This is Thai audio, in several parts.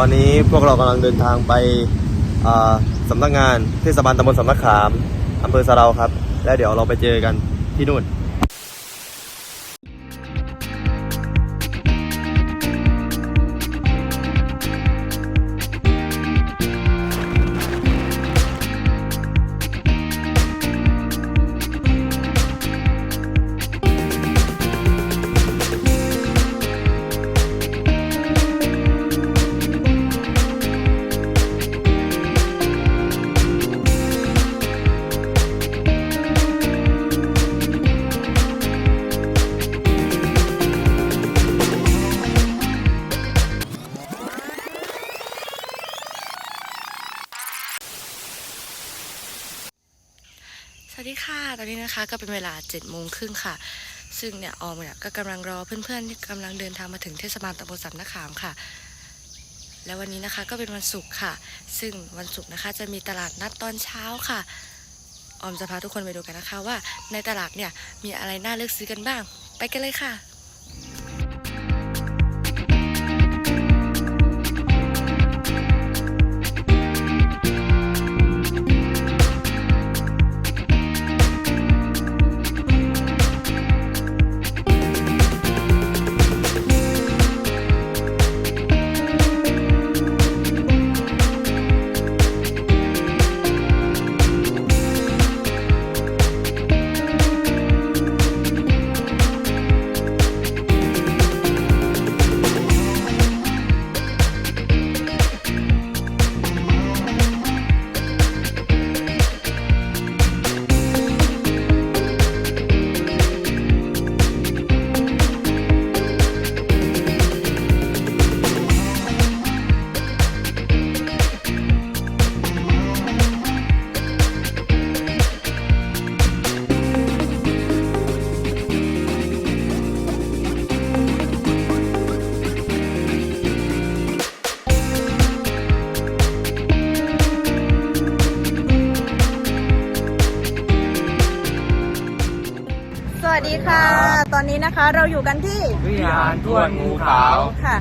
อนนี้พวกเรากำลังเดินทางไปอ่าสำนักงานเทศบาลตำบลสำนักขามอำเภอสะเราครับ แล้วเดี๋ยวเราไปเจอกันที่นู่น ก็เป็นเวลา7จ็ดโมงครึ่งค่ะ ซึ่งเนี่ยออมเนี่ยก็กำลังรอเพื่อนๆที่กำลังเดินทางมาถึงเทศบาลตำบลสัมนาขามค่ะ แล้ววันนี้นะคะก็เป็นวันศุกร์ค่ะ ซึ่งวันศุกร์นะคะจะมีตลาดนัดตอนเช้าค่ะออมจะพาทุกคนไปดูกันนะคะว่าในตลาดเนี่ยมีอะไรน่าเลือกซื้อกันบ้าง ไปกันเลยค่ะ อนนี้นะคะ เราอยู่กันที่วิหารทวนงูขาวค่ะ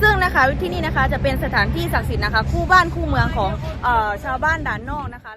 ซึ่งนะคะที่นี่นะคะจะเป็นสถานที่ศักดิ์สิทธิ์นะคะ คู่บ้านคู่เมืองของเอ่อชาวบ้านด่านนอกนะคะ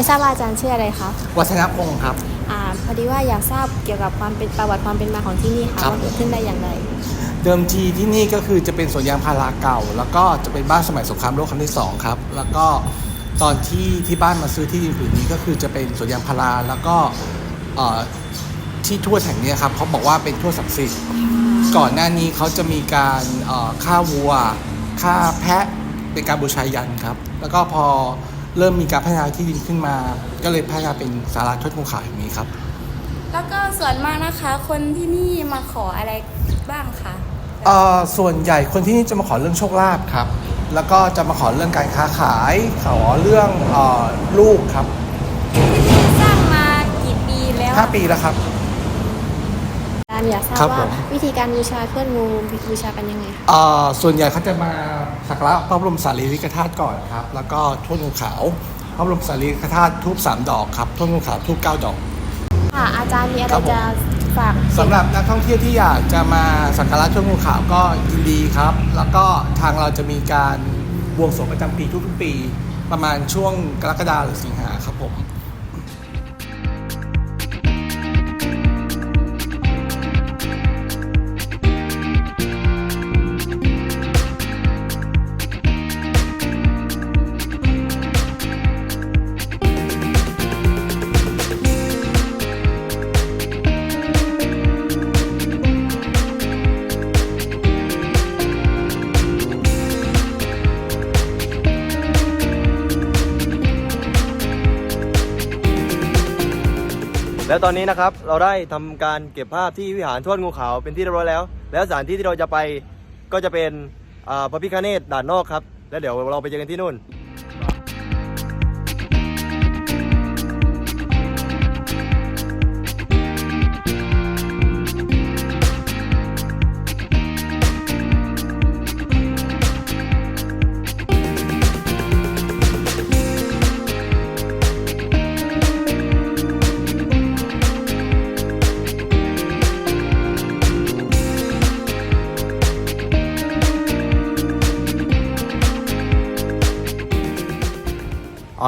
ไม่ทราบว่าอาจารย์ชื่ออะไรคะวัฒนพงศ์ครับ อ่าพอดีว่าอยากทราบเกี่ยวกับความเป็นประวัติความเป็นมาของที่นี่ค่ะครับ ว่าเกิดขึ้นได้อย่างไร เดิมทีที่นี่ก็คือจะเป็นสวนยางพาราเก่า แล้วก็จะเป็นบ้านสมัยสงครามโลกครั้งที่สองครับ แล้วก็ตอนที่ที่บ้านมาซื้อที่ดินผืนนี้ก็คือจะเป็นสวนยางพาราแล้วก็เอ่อที่ทวดแห่งเนี้ยครับเขาบอกว่าเป็นทวดศักดิ์สิทธิ์ ก่อนหน้านี้เขาจะมีการเอ่อฆ่าวัวฆ่าแพะเป็นการบูชายันครับ แล้วก็พอ เริ่มมีการพัฒนาที่ดินขึ้นมา ก็เลยพัฒนาเป็นศาลาทวดงูขาวแห่งนี้ครับ แล้วก็ส่วนมากนะคะคนที่นี่มาขออะไรบ้างคะเอ่อส่วนใหญ่คนที่นี่จะมาขอเรื่องโชคลาภครับ แล้วก็จะมาขอเรื่องการค้าขาย ขอเรื่องเออลูกครับสร้างมากี่ปีแล้ว 5 ปีแล้วครับอาจารย์อยากทราบครับผว่า ม วิธีการบูชาเพื่อนงูบูชากันยังไงคะเอ่อส่วนใหญ่เขาจะมาสักการะพระบรมสารีริกธาตุก่อนครับ แล้วก็ทุ่นงูขาวพระบรมสารีริกธาตุทูบสามดอกครับทุ่นงูขาวทูบเก้าดอก ค่ะ อาจารย์มีอะไรครับผม จะฝากสำหรับนักท่องเที่ยวที่อยากจะมาสักการะทุ่นงูขาวก็ยินดีครับ แล้วก็ทางเราจะมีการบวงสรวงประจำปีทุกๆปี ประมาณช่วงกรกฎาหรือสิงหาครับผม แล้วตอนนี้นะครับเราได้ทำการเก็บภาพที่วิหารทวดงูขาวเป็นที่เรียบร้อยแล้ว แล้วสถานที่ที่เราจะไปก็จะเป็นอ่าพระพิฆเนศด่านนอกครับ แล้วเดี๋ยวเราไปเจอกันที่นู่น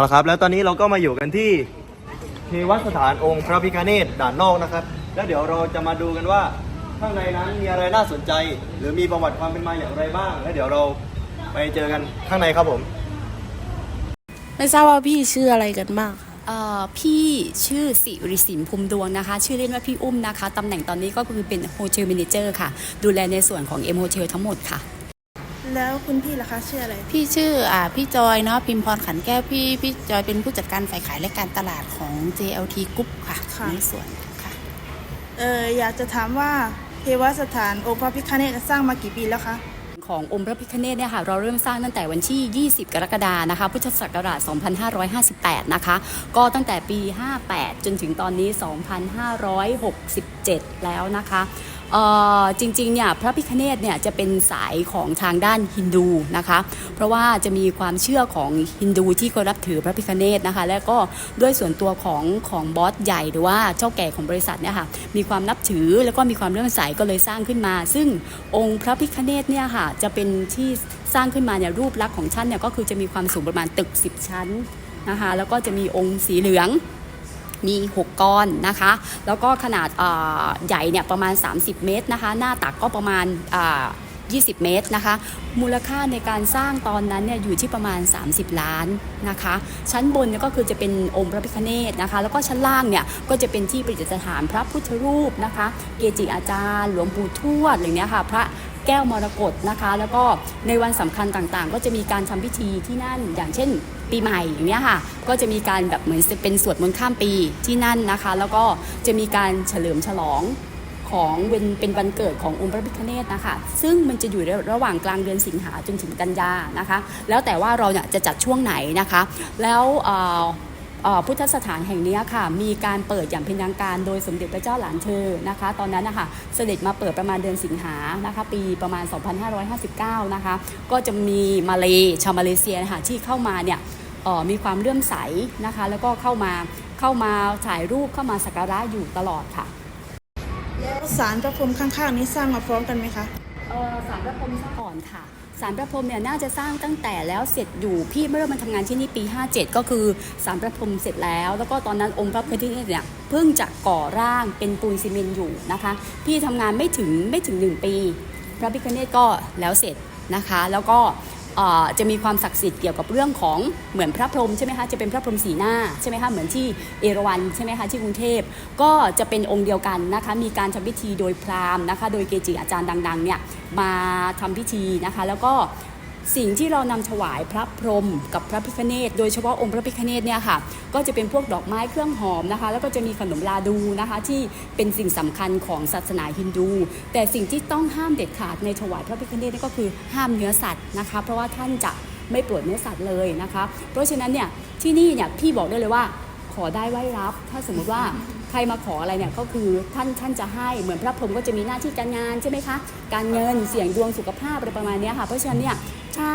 ละครับ แล้วตอนนี้เราก็มาอยู่กันที่เทวสถานองค์พระพิฆเนศด่านนอกนะครับ แล้วเดี๋ยวเราจะมาดูกันว่าข้างในนั้นมีอะไรน่าสนใจ หรือมีประวัติความเป็นมาอย่างไรบ้าง แล้วเดี๋ยวเราไปเจอกันข้างในครับผม ไม่ทราบว่าพี่ชื่ออะไรกันบ้างคะเอ่อพี่ชื่อสิริสินภูมิดวงนะคะ ชื่อเล่นว่าพี่อุ้มนะคะตำแหน่งตอนนี้ก็คือเป็นโฮเทล m ม n เจอร์ค่ะ ดูแลในส่วนของ M Hotel ทั้งหมดค่ะ แล้วคุณพี่ล่ะคะชื่ออะไร พี่ชื่ออ่าพี่จอยเนาะพิมพรขันแก้วพี่พี่จอยเป็นผู้จัดการฝ่ายขายและการตลาดของ JLT Group ค่ะค่ะ ในส่วนค่ะเอออยากจะถามว่าเทวสถานองค์พระพิฆเนศสร้างมากี่ปีแล้วคะขององค์พระพิฆเนศเนี่ยค่ะเราเริ่มสร้างตั้งแต่วันที่ 20 กรกฎานะคะ พุทธศักราช 2558 นะคะ ก็ตั้งแต่ปี 58 จนถึงตอนนี้ 2567 แล้วนะคะเอ่อ จริงๆเนี่ยพระพิฆเนศเนี่ยจะเป็นสายของทางด้านฮินดูนะคะเพราะว่าจะมีความเชื่อของฮินดูที่เคารพถือพระพิฆเนศนะคะและก็ด้วยส่วนตัวของของบอสใหญ่หรือว่าเจ้าแก่ของบริษัทเนี่ยค่ะมีความนับถือแล้วก็มีความเลื่อมใสก็เลยสร้างขึ้นมา ซึ่งองค์พระพิฆเนศเนี่ยค่ะจะเป็นที่สร้างขึ้นมาเนี่ยรูปลักษณ์ของท่านเนี่ยก็คือจะมีความสูงประมาณตึก 10 ชั้นนะคะแล้วก็จะมีองค์สีเหลือง มี 6 ก้อนนะคะ แล้วก็ขนาดใหญ่เนี่ยประมาณ 30 เมตรนะคะ หน้าตักก็ประมาณอ่า20 เมตรนะคะ มูลค่าในการสร้างตอนนั้นเนี่ยอยู่ที่ประมาณ 30 ล้านนะคะ ชั้นบนเนี่ยก็คือจะเป็นองค์พระพิฆเนศนะคะ แล้วก็ชั้นล่างเนี่ยก็จะเป็นที่ประดิษฐานพระพุทธรูปนะคะ เกจิอาจารย์ หลวงปู่ทวดอะไรเนี้ยค่ะ พระ แก้วมรกตนะคะ แล้วก็ในวันสำคัญต่างๆ ก็จะมีการทำพิธีที่นั่นอย่างเช่น ปีใหม่อย่างเนี้ยค่ะ ก็จะมีการแบบเหมือนเป็นสวดมนต์ข้ามปีที่นั่นนะคะ แล้วก็จะมีการเฉลิมฉลองของเป็นเป็นวันเกิดขององค์พระพิฆเนศนะคะ ซึ่งมันจะอยู่ระหว่างกลางเดือนสิงหาจนถึงกันยานะคะ แล้วแต่ว่าเราเนี่ยจะจัดช่วงไหนนะคะ แล้ว พุทธสถานแห่งนี้ค่ะมีการเปิดอย่างเป็นทางการโดยสมเด็จพระเจ้าหลานเธอนะคะ ตอนนั้นนะคะเสด็จมาเปิดประมาณเดือนสิงหานะคะปีประมาณ 2559 นะคะ ก็จะมีมาเลชาวมาเลเซียนะคะที่เข้ามาเนี่ยเอ่อมีความเลื่อมใสนะคะ แล้วก็เข้ามาเข้ามาถ่ายรูปเข้ามาสักการะอยู่ตลอดค่ะ แล้วศาลพระพรหมข้างๆนี้สร้างมาพร้อมกันไหมคะเอ่อสารพระพรหมซะก่อนค่ะ สารพระพรมเนี่ยน่าจะสร้างตั้งแต่แล้วเสร็จอยู่พี่เมื่อมาทำงานที่นี่ปี 57 ก็คือสารพระพรมเสร็จแล้ว แล้วก็ตอนนั้นองค์พระพิฆเนศเนี่ยเพิ่งจะก่อร่างเป็นปูนซีเมนต์อยู่นะคะ พี่ทำงานไม่ถึงไม่ถึง 1 ปี พระพิฆเนศก็แล้วเสร็จนะคะ แล้วก็ จะมีความศักดิ์สิทธิ์เกี่ยวกับเรื่องของเหมือนพระพรหมใช่ไหมคะจะเป็นพระพรหมสีหน้าใช่ไหมคะเหมือนที่เอราวัณใช่ไหมคะที่กรุงเทพก็จะเป็นองค์เดียวกันนะคะมีการทำพิธีโดยพราหมณ์นะคะโดยเกจิอาจารย์ดังๆเนี่ยมาทำพิธีนะคะแล้วก็ สิ่งที่เรานำถวายพระพรหมกับพระพิฆเนศโดยเฉพาะองค์พระพิฆเนศเนี่ยค่ะ ก็จะเป็นพวกดอกไม้เครื่องหอมนะคะ แล้วก็จะมีขนมลาดูนะคะ ที่เป็นสิ่งสำคัญของศาสนาฮินดู แต่สิ่งที่ต้องห้ามเด็ดขาดในถวายพระพิฆเนศนี่ก็คือห้ามเนื้อสัตว์นะคะ เพราะว่าท่านจะไม่โปรดเนื้อสัตว์เลยนะคะ เพราะฉะนั้นเนี่ยที่นี่เนี่ยพี่บอกได้เลยว่าขอได้ไหว้รับ ถ้าสมมติว่า ใครมาขออะไรเนี่ยก็คือท่านท่านจะให้เหมือนพระพรหมก็จะมีหน้าที่การงานใช่ไหมคะ การเงินเสี่ยงดวงสุขภาพอะไรประมาณเนี้ยค่ะ เพราะฉะนั้นเนี่ยถ้า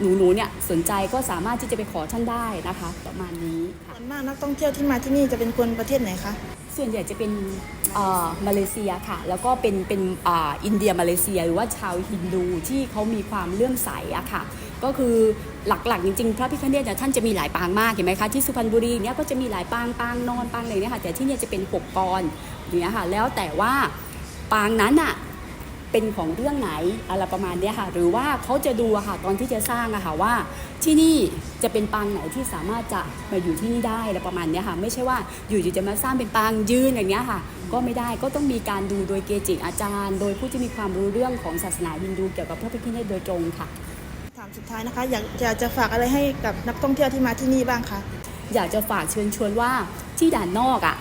หนูหนูๆเนี่ยสนใจก็สามารถที่จะไปขอท่านได้นะคะ ประมาณนี้ค่ะส่วนมากนักท่องเที่ยวที่มาที่นี่จะเป็นคนประเทศไหนคะ ส่วนใหญ่จะเป็นมาเลเซียค่ะ แล้วก็เป็นเป็นอ,อินเดียมาเลเซีย หรือว่าชาวฮินดูที่เขามีความเลื่อมใสอะค่ะ ก็คือหลักๆ จริงๆ พระพิฆเนศเนี่ยท่านจะมีหลายปางมากเห็นไหมคะที่สุพรรณบุรีเนี่ยก็จะมีหลายปางปางนอนปางอะไรเนี่ยค่ะแต่ที่เนี่ยจะเป็นหกกรอย่างเนี้ยค่ะแล้วแต่ว่าปางนั้นอะเป็นของเรื่องไหนอะไรประมาณเนี้ยค่ะ หรือว่าเขาจะดูอะค่ะตอนที่จะสร้างอะค่ะว่า ที่นี่จะเป็นปางไหนที่สามารถจะมาอยู่ที่นี่ได้อะไรประมาณเนี้ยค่ะ ไม่ใช่ว่าอยู่ๆจะมาสร้างเป็นปางยืนอย่างเงี้ยค่ะ ก็ไม่ได้ก็ต้องมีการดูโดยเกจิอาจารย์ โดยผู้ที่มีความรู้เรื่องของศาสนาฮินดูเกี่ยวกับพระพิฆเนศโดยตรงค่ะถามสุดท้ายนะคะอยากอยากจะฝากอะไรให้กับนักท่องเที่ยวที่มาที่นี่บ้างคะอยากจะฝากเชิญชวนว่าที่ด่านนอกอะ่ะ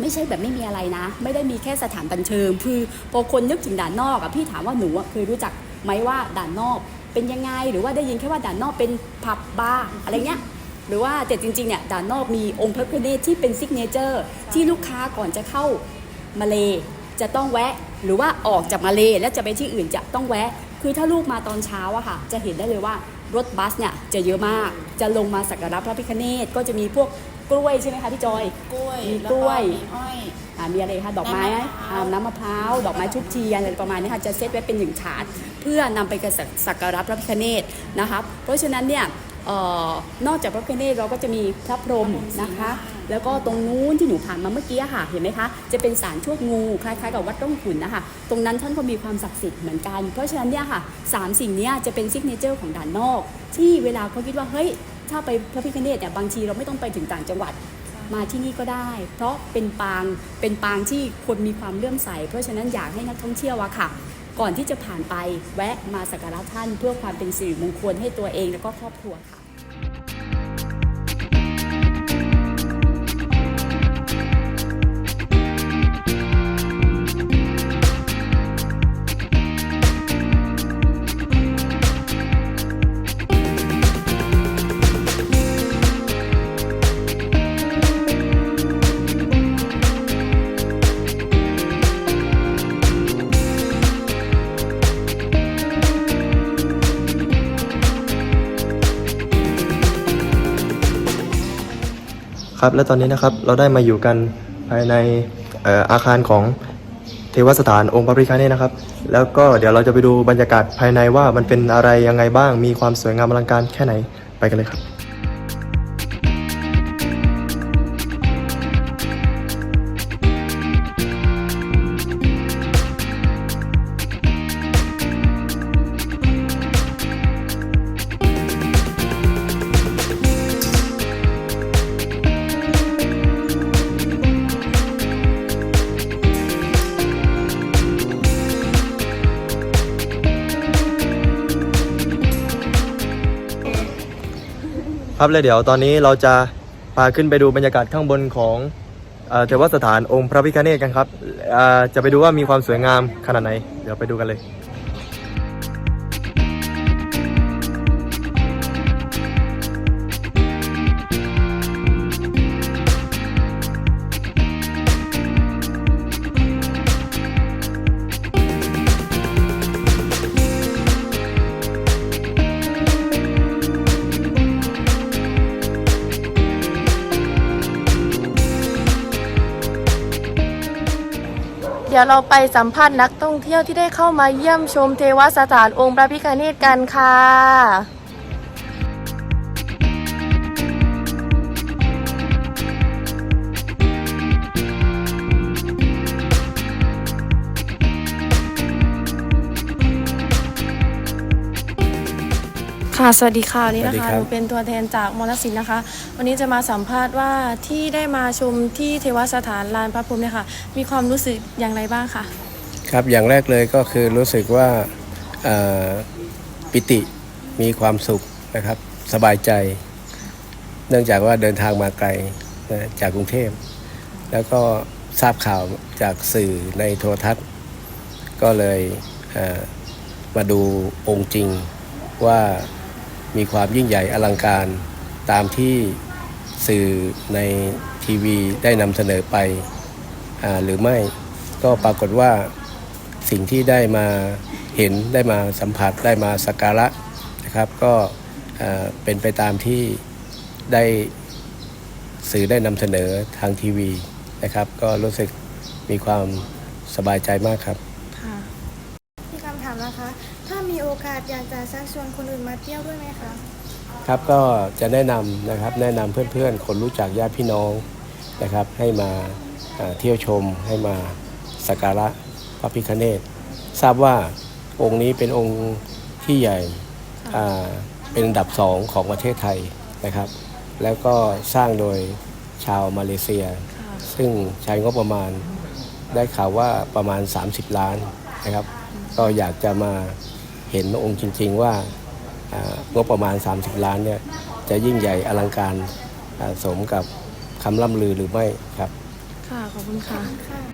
ไม่ใช่แบบไม่มีอะไรนะ ไม่ได้มีแค่สถานบันเทิงคือพอคนนึกถึงด่านนอกอะพี่ถามว่าหนูอะเคยรู้จักไหมว่าด่านนอก เป็นยังไง หรือว่าได้ยินแค่ว่าด่านนอกเป็นผับบาร์อะไรเงี้ยหรือว่าแต่จริงๆเนี่ยด่านนอกมีองค์พระพิเนศที่เป็นซิกเนเจอร์ที่ลูกค้าก่อนจะเข้ามาเลจะต้องแวะ หรือว่าออกจากมาเลแล้วจะไปที่อื่นจะต้องแวะ คือถ้าลูกมาตอนเช้าอะค่ะ จะเห็นได้เลยว่ารถบัสเนี่ยจะเยอะมากจะลงมาสักการะพระพิฆเนศก็จะมีพวก กล้วยใช่ไหมคะพี่จอย กล้วยมีแวกล้วยมีอ้อย อ่ามีอะไรคะดอกไม้น้ำมะพร้าว อ่าน้ำมะพร้าวดอกไม้ทุบเทียนอะไรประมาณนี้ค่ะจะเซตไว้เป็นหนึ่งถาดเพื่อนำไปกระสักการะพระพิฆเนศนะคะเพราะฉะนั้นเนี่ยเอ่อนอกจากพระพิฆเนศเราก็จะมีพระพรหมนะคะ แล้วก็ตรงนู้นที่หนูผ่านมาเมื่อกี้อะค่ะเห็นไหมคะจะเป็นสารชวดงูคล้ายๆกับวัดร่องขุนนะคะตรงนั้นท่านก็มีความศักดิ์สิทธิ์เหมือนกัน เพราะฉะนั้นเนี่ยค่ะสามสิ่งเนี้ยจะเป็นซิกเนเจอร์ของด่านนอก ที่เวลาเขาคิดว่าเฮ้ย ถ้าไปพระพิฆเนศเนี่ยบางทีเราไม่ต้องไปถึงต่างจังหวัดมาที่นี่ก็ได้ เพราะเป็นปางเป็นปางที่คนมีความเลื่อมใส เพราะฉะนั้นอยากให้นักท่องเที่ยวอะค่ะ ก่อนที่จะผ่านไปแวะมาสักการะท่าน เพื่อความเป็นสิริมงคลให้ตัวเองแล้วก็ครอบครัวค่ะ ครับและตอนนี้นะครับเราได้มาอยู่กันภายในเอ่ออาคารของเทวสถานองค์พระพิฆเนศนะครับ แล้วก็เดี๋ยวเราจะไปดูบรรยากาศภายในว่ามันเป็นอะไรยังไงบ้างมีความสวยงามอลังการแค่ไหนไปกันเลยครับ ครับเลยเดี๋ยวตอนนี้เราจะพาขึ้นไปดูบรรยากาศข้างบนของเทวสถานองค์พระพิฆเนศกันครับจะไปดูว่ามีความสวยงามขนาดไหน เดี๋ยวไปดูกันเลย ดี๋ยวเราไปสัมภาษณ์นักท่องเที่ยวที่ได้เข้ามาเยี่ยมชมเทวสถานองค์พระพิฆเนศกันค่ะ ค่ะสวัสดีค่ะวันนี้นะสวัสดีคะครับหนูเป็นตัวแทนจากมอลสินนะคะ วันนี้จะมาสัมภาษณ์ว่าที่ได้มาชมที่เทวสถานลานพระพรหมเนี่ยค่ะ มีความรู้สึกอย่างไรบ้างคะครับอย่างแรกเลยก็คือรู้สึกว่าเอ่อปิติมีความสุขนะครับ สบายใจ เนื่องจากว่าเดินทางมาไกลนะจากกรุงเทพ แล้วก็ทราบข่าวจากสื่อในโทรทัศน์ ก็เลยเอ่อมาดูองค์จริงว่า มีความยิ่งใหญ่อลังการ ตามที่สื่อในทีวีได้นำเสนอไปอหรือไม่ก็ปรากฏว่าสิ่งที่ได้มาเห็นได้มาสัมผัสได้มาสักการะนะครับ ก็เป็นไปตามที่ได้สื่อได้นำเสนอทางทีวีนะครับ ก็รู้สึกมีความสบายใจมากครับ ค่ะ มีคำถามนะคะ ถ้ามีโอกาสอยากจะ ชักชวนคนอื่นมาเที่ยวด้วยไหมคะครับก็จะแนะนำนะครับแนะนำเพื่อนๆ คนรู้จักญาติพี่น้องนะครับ ให้มาเอ่อเที่ยวชมให้มาสักการะพระพิฆเนศทราบว่าองค์นี้เป็นองค์ที่ใหญ่อ่าเป็นอันดับสองของประเทศไทยนะครับ แล้วก็สร้างโดยชาวมาเลเซีย ซึ่งใช้งบประมาณได้ข่าวว่าประมาณ 30 ล้านนะครับ ก็อยากจะมา เห็นองค์จริง ๆว่างบประมาณ 30 ล้านเนี่ยจะยิ่งใหญ่อลังการสมกับคำล่ำลือหรือไม่ครับ ค่ะ ขอบคุณค่ะ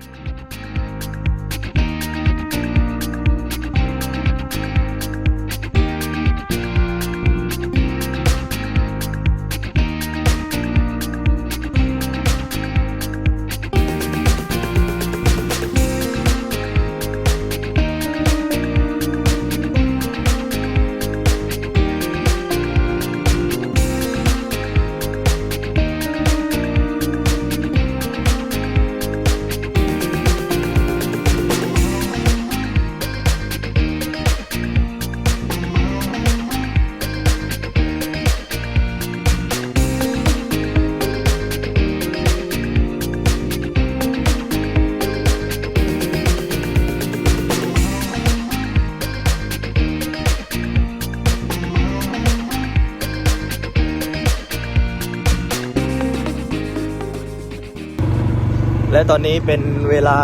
และตอนนี้เป็นเวลา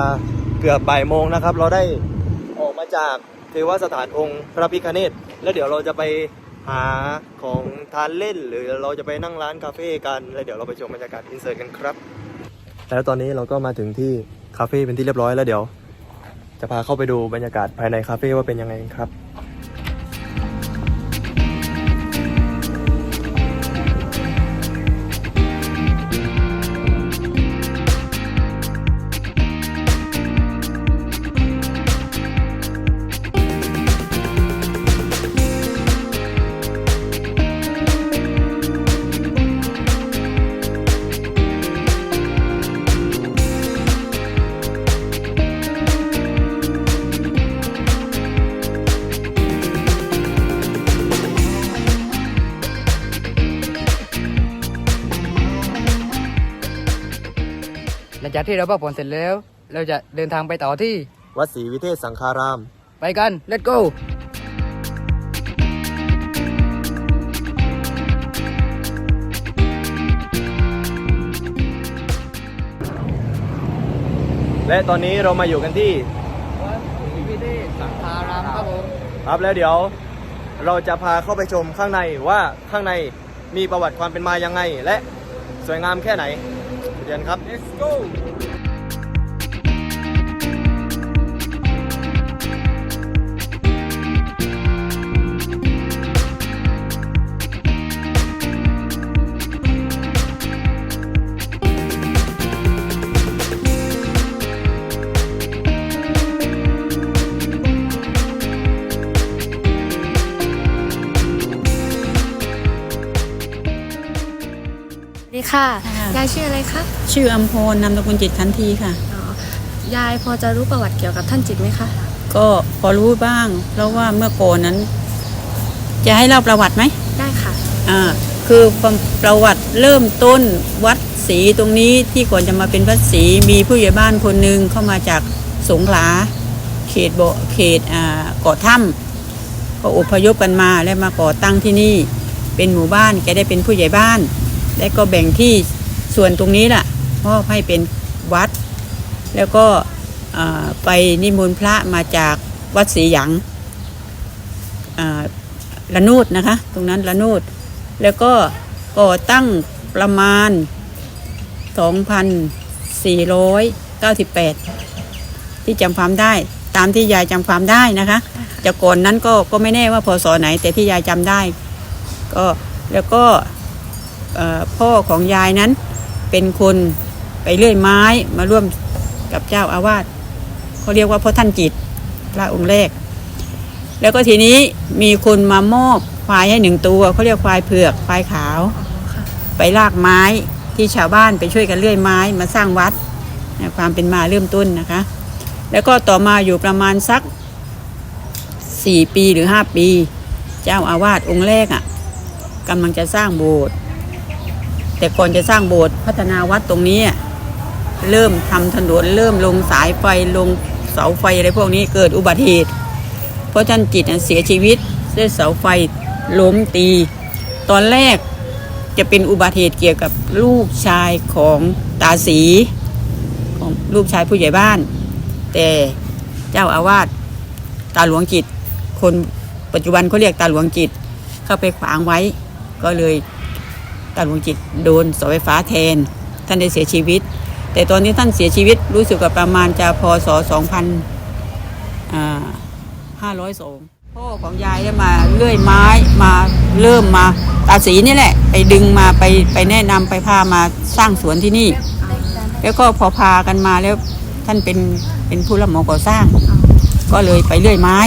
เกือบบ่ายโมงนะครับ เราได้ออกมาจากเทวสถานองค์พระพิฆเนศแล้วเดี๋ยวเราจะไปหาของทานเล่น หรือเราจะไปนั่งร้านคาเฟ่กันแล้วเดี๋ยวเราไปชมบรรยากาศอินเสิร์ตกันครับ แล้วตอนนี้เราก็มาถึงที่คาเฟ่เป็นที่เรียบร้อยแล้วเดี๋ยว จะพาเข้าไปดูบรรยากาศภายในคาเฟ่ว่าเป็นยังไงครับ จากที่เราพักผ่อนเสร็จแล้ว เราจะเดินทางไปต่อที่ วัดศรีวิเทศสังฆาราม ไปกัน let's go และตอนนี้เรามาอยู่กันที่วัดศรีวิเทศสังฆารามครับผมครับแล้วเดี๋ยวเราจะพาเข้าไปชมข้างในว่าข้างในมีประวัติความเป็นมายังไง และสวยงามแค่ไหน เรียนครับ let's go สวัสดีค่ะ ยายชื่ออะไรคะชื่ออัมพรนามตะกุลจิตทันทีค่ะอ๋อยายพอจะรู้ประวัติเกี่ยวกับท่านจิตไหมคะ ก็พอรู้บ้าง เพราะว่าเมื่อก่อนนั้น จะให้เล่าประวัติไหมได้ค่ะอ่าคือประวัติเริ่มต้นวัดศรีตรงนี้ที่ก่อนจะมาเป็นวัดศรีมีผู้ใหญ่บ้านคนหนึ่งเข้ามาจากสงขลาเขตโบเขตอ่าเกาะถ้ำก็อพยพกันมาและมาก่อตั้งที่นี่ เป็นหมู่บ้านแกได้เป็นผู้ใหญ่บ้าน และก็แบ่งที่ ส่วนตรงนี้ล่ะมอบให้เป็นวัด แล้วก็ไปนิมนต์พระมาจากวัดศรีหยังละนูดนะคะ ตรงนั้นละนูดแล้วก็ก่อตั้งประมาณ 2,498 ที่จำความได้ตามที่ยายจำความได้นะคะจากก่อนนั้นก็ก็ไม่แน่ว่าพศไหน แต่ที่ยายจำได้ ก็แล้วก็พ่อของยายนั้น เป็นคนไปเลื่อยไม้มาร่วมกับเจ้าอาวาสเขาเรียกว่าพ่อท่านจิตพระองค์แรก แล้วก็ทีนี้มีคนมามอบควายให้หนึ่งตัวเขาเรียกควายเผือกควายขาว ไปลากไม้ที่ชาวบ้านไปช่วยกันเลื่อยไม้มาสร้างวัดความเป็นมาเริ่มต้นนะคะ แล้วก็ต่อมาอยู่ประมาณสักสี่ปีหรือห้าปี เจ้าอาวาสองค์แรกอะ่ะกำลังจะสร้างโบสถ์ แต่ก่อนจะสร้างโบสถ์พัฒนาวัดตรงนี้ เริ่มทำถนนเริ่มลงสายไฟลงเสาไฟอะไรพวกนี้เกิดอุบัติเหตุ เพราะท่านจิตเสียชีวิตด้วยเสาไฟล้มตี ตอนแรกจะเป็นอุบัติเหตุเกี่ยวกับลูกชายของตาสีของลูกชายผู้ใหญ่บ้าน แต่เจ้าอาวาสตาหลวงจิต คนปัจจุบันเขาเรียกตาหลวงจิต เข้าไปขวางไว้ก็เลย ตาลวงจิตโดนเสาไฟฟ้าแทน ท่านได้เสียชีวิต แต่ตอนนี้ท่านเสียชีวิตรู้สึกว่าประมาณจะพศ2502พ่อของยายได้มาเลื่อยไม้มาเริ่มมาตาสีนี่แหละ ไปดึงมาไปไปแนะนำไปพามาสร้างสวนที่นี่ แล้วก็พอพากันมาแล้วท่านเป็นเป็นผู้รับเหมาก่อสร้าง ก็เลยไปเลื่อยไม้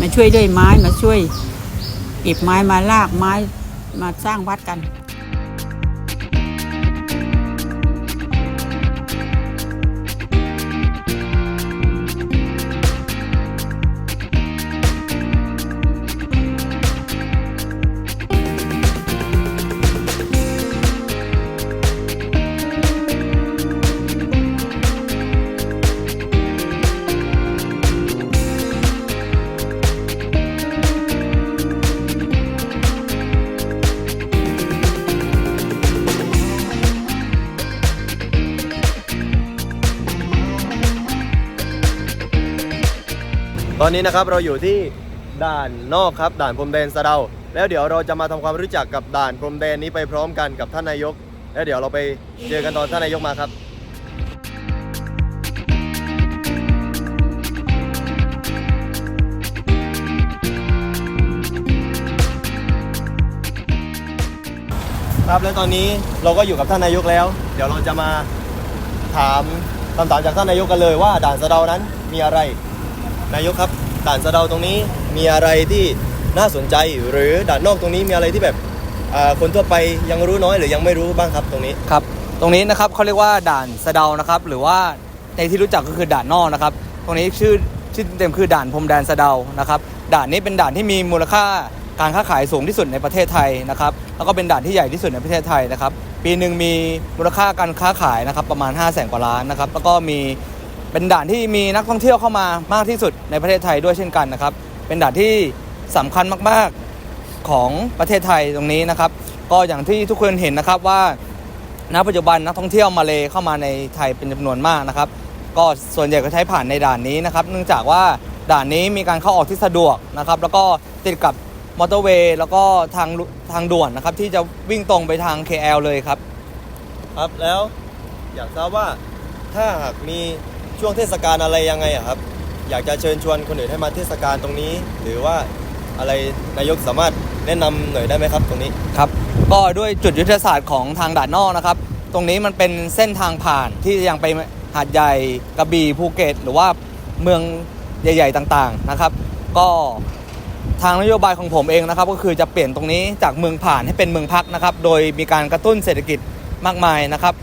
มาช่วยเลื่อยไม้มาช่วยเก็บไม้มาลากไม้มาสร้างวัดกัน อนนี้นะครับเราอยู่ที่ด่านนอกครับ ด่านพรมแดนสะเดา แล้วเดี๋ยวเราจะมาทำความรู้จักกับด่านพรมแดนนี้ไปพร้อมกันกับท่านนายก แล้วเดี๋ยวเราไปเจอกันตอนท่านนายกมาครับครับและตอนนี้เราก็อยู่กับท่านนายกแล้ว เดี๋ยวเราจะมาถามคำถามจากท่านนายกกันเลยว่าด่านสะเดานั้นมีอะไร นายกครับด่านสะเดาตรงนี้มีอะไรที่น่าสนใจหรือด่านนอกตรงนี้มีอะไรที่แบบคนทั่วไปยังรู้น้อยหรือยังไม่รู้บ้างครับตรงนี้ครับ ตรงนี้นะครับเขาเรียกว่าด่านสะเดานะครับ หรือว่าในที่รู้จักก็คือด่านนอกนะครับ ตรงนี้ชื่อชื่อเต็มคือด่านพรมแดนสะเดานะครับ ด่านนี้เป็นด่านที่มีมูลค่าการค้าขายสูงที่สุดในประเทศไทยนะครับ แล้วก็เป็นด่านที่ใหญ่ที่สุดในประเทศไทยนะครับ ปีหนึ่งมีมูลค่าการค้าขายนะครับประมาณ 5 0 0แสนกว่าล้านนะครับ แล้วก็มี เป็นด่านที่มีนักท่องเที่ยวเข้ามามากที่สุดในประเทศไทยด้วยเช่นกันนะครับ เป็นด่านที่สำคัญมากๆของประเทศไทยตรงนี้นะครับ ก็อย่างที่ทุกคนเห็นนะครับว่าณปัจจุบันนักท่องเที่ยวมาเลเข้ามาในไทยเป็นจำนวนมากนะครับ ก็ส่วนใหญ่ก็ใช้ผ่านในด่านนี้นะครับ เนื่องจากว่าด่านนี้มีการเข้าออกที่สะดวกนะครับ แล้วก็ติดกับมอเตอร์เวย์แล้วก็ทางทางด่วนนะครับ ที่จะวิ่งตรงไปทาง KL เลยครับ ครับแล้วอยากทราบว่าถ้าหากมี ช่วงเทศกาลอะไรยังไงอะครับ อยากจะเชิญชวนคนอื่นให้มาเทศกาลตรงนี้ หรือว่าอะไรนายกสามารถแนะนำหน่อยได้ไหมครับ ตรงนี้ครับก็ด้วยจุดยุทธศาสตร์ของทางด่านนอกนะครับ ตรงนี้มันเป็นเส้นทางผ่านที่ยังไปหาดใหญ่กระบี่ภูเก็ต หรือว่าเมืองใหญ่ ๆต่างๆนะครับ ก็ทางนโยบายของผมเองนะครับ ก็คือจะเปลี่ยนตรงนี้จากเมืองผ่านให้เป็นเมืองพักนะครับ โดยมีการกระตุ้นเศรษฐกิจมากมายนะครับ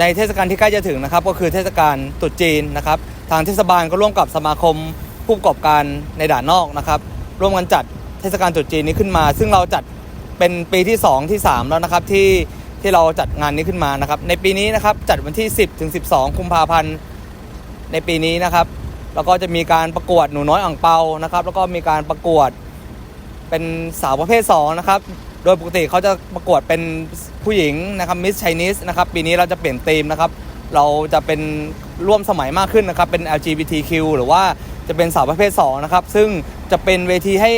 ในเทศกาลที่ใกล้จะถึงนะครับ ก็คือเทศกาลตรุษจีนนะครับ ทางเทศบาลก็ร่วมกับสมาคมผู้ประกอบการในด่านนอกนะครับ ร่วมกันจัดเทศกาลตรุษจีนนี้ขึ้นมา ซึ่งเราจัดเป็นปีที่ 2 ที่ 3 แล้วนะครับที่ที่เราจัดงานนี้ขึ้นมานะครับ ในปีนี้นะครับจัดวันที่ 10 ถึง 12 กุมภาพันธ์ในปีนี้นะครับ แล้วก็จะมีการประกวดหนูน้อยอ่างเปานะครับ แล้วก็มีการประกวดเป็นสาวประเภท2นะครับ โดยปกติเขาจะประกวดเป็นผู้หญิงนะครับมิส s ชนิสนะครับปีนี้เราจะเปลี่ยนธีมนะครับเราจะเป็นร่วมสมัยมากขึ้นนะครับเป็น LGBTQ หรือว่าจะเป็นสาวประเภท2นะครับซึ่งจะเป็นเวทีให้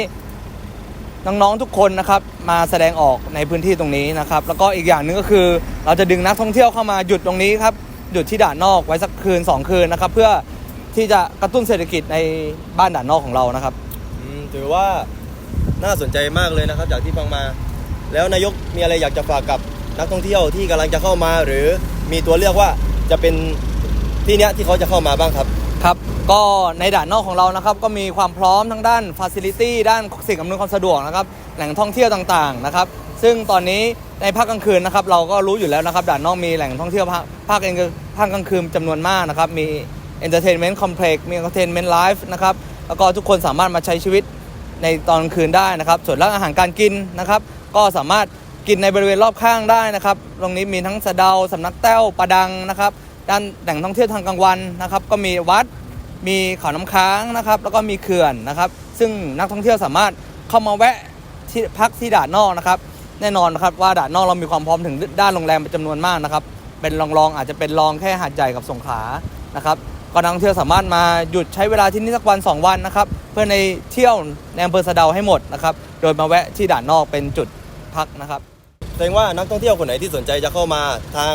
น้องๆทุกคนนะครับมาแสดงออกในพื้นที่ตรงนี้นะครับแล้วก็อีกอย่างหนึ่งก็คือ เราจะดึงนักท่องเที่ยวเข้ามาหยุดตรงนี้ครับหยุดที่ด่านนอกไว้สักคืน 2 คืนนะครับเพื่อที่จะกระตุ้นเศรษฐกิจในบ้านด่านนอกของเรานะครับถือว่าน่าสนใจมากเลยนะครับ จากที่ฟังมา แล้วนายกมีอะไรอยากจะฝากกับนักท่องเที่ยวที่กำลังจะเข้ามาหรือมีตัวเลือกว่าจะเป็นที่เนี้ยที่เขาจะเข้ามาบ้างครับ ครับ ก็ในด่านนอกของเรานะครับ ก็มีความพร้อมทั้งด้านฟ a ซิลิตี้ด้านสิ่งอำนวยความสะดวกนะครับ แหล่งท่องเที่ยวต่างๆนะครับ ซึ่งตอนนี้ในภาคกลางคืนนะครับ เราก็รู้อยู่แล้วนะครับ ด่านนอกมีแหล่งท่องเที่ยวภาคภาคเองภาคกลางคืนจำนวนมากนะครับ มี Entertainment Complex มี Entertainment Live นะครับ แล้วก็ทุกคนสามารถมาใช้ชีวิตในตอนกลางคืนได้นะครับ ส่วนเรื่องอาหารการกินนะครับ ก็สามารถกินในบริเวณรอบข้างได้นะครับ ตรงนี้มีทั้งสะเดาสำนักแต้วประดังนะครับ ด้านแหล่งท่องเที่ยวทางกลางวันนะครับ ก็มีวัดมีเขาน้ำค้างนะครับ แล้วก็มีเขื่อนนะครับ ซึ่งนักท่องเที่ยวสามารถเข้ามาแวะที่พักที่ด่านนอกนะครับ แน่นอนนะครับว่าด่านนอกเรามีความพร้อมถึงด้านโรงแรมเป็นจำนวนมากนะครับ เป็นรองรองๆอาจจะเป็นรองแค่หาดใหญ่กับสงขลานะครับก็นักท่องเที่ยวสามารถมาหยุดใช้เวลาที่นี่สักวัน 2 วันนะครับ เพื่อในเที่ยวในอำเภอสะเดาให้หมดนะครับ โดยมาแวะที่ด่านนอกเป็นจุด พักนะครับแสดงว่านักท่องเที่ยวคนไหนที่สนใจจะเข้ามาทาง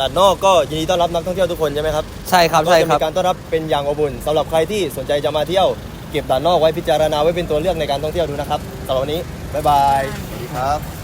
ด่านนอกก็ยินดีต้อนรับนักท่องเที่ยวทุกคนใช่ไหมครับใช่ครับก็ใช่จะครัมีบ การต้อนรับเป็นอย่างอบอุ่นสำหรับใครที่สนใจจะมาเที่ยวเก็บด่านนอกไว้พิจารณาไว้เป็นตัวเลือกในการท่องเที่ยวดูนะครับสำหรับวันนี้บ๊ายบายสวัสดีครับ